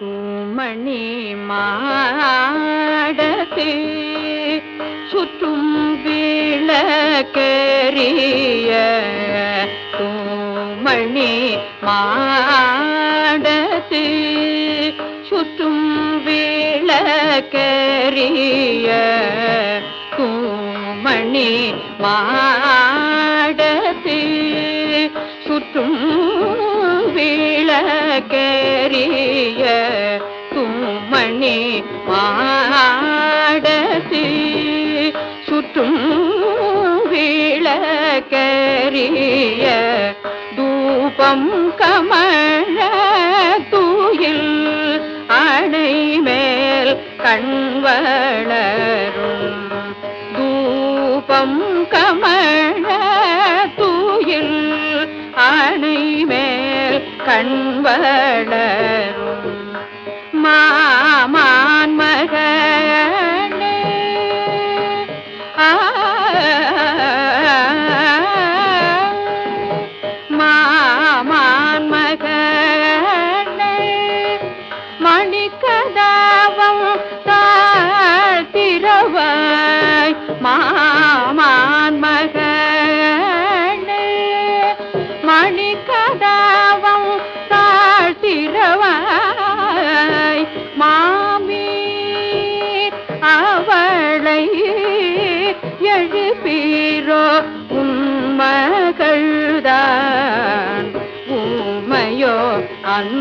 தூமணி மாடத்து சுற்றும் விளக்கரிய தூமணி மாடத்து சுற்றும் விளக்கரிய தூமணி மாடத்து சுற்றும் விளக்கரிய கும்மணி மாடசி சுற்றும் விளக்கரிய தூபம் கமழ தூயில் அணை மேல் கண்வளரும். தூபம் கமழ தூயில் அணை மேல் கண்வளரும் மாமான் மகனே. மாமான் மகனே. மணிக்கதாவம் தாழ்த்திரவாய் மா எழுப்பீரோ உண்மகள்தான் உமையோ அன்றி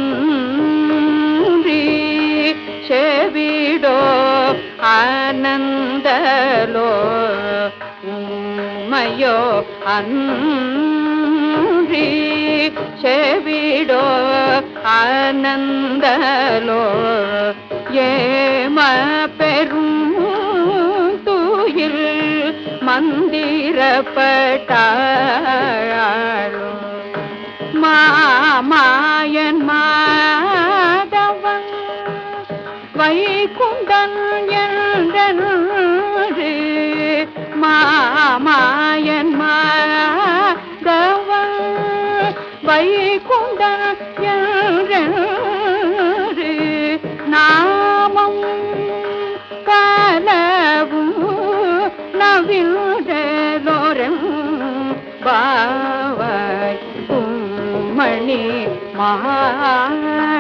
செவிடோ ஆனந்தலோ உமையோ அன்றி செவிடோ ஆனந்தலோ ஏம பெரு தூயில் மாமாயன் மாதவன் வைகுண்டன் என்றன்று மாமாயன் மாதவன் வைகுண்டன் என்றன்று நான் பாவாய் மணி மாடத்து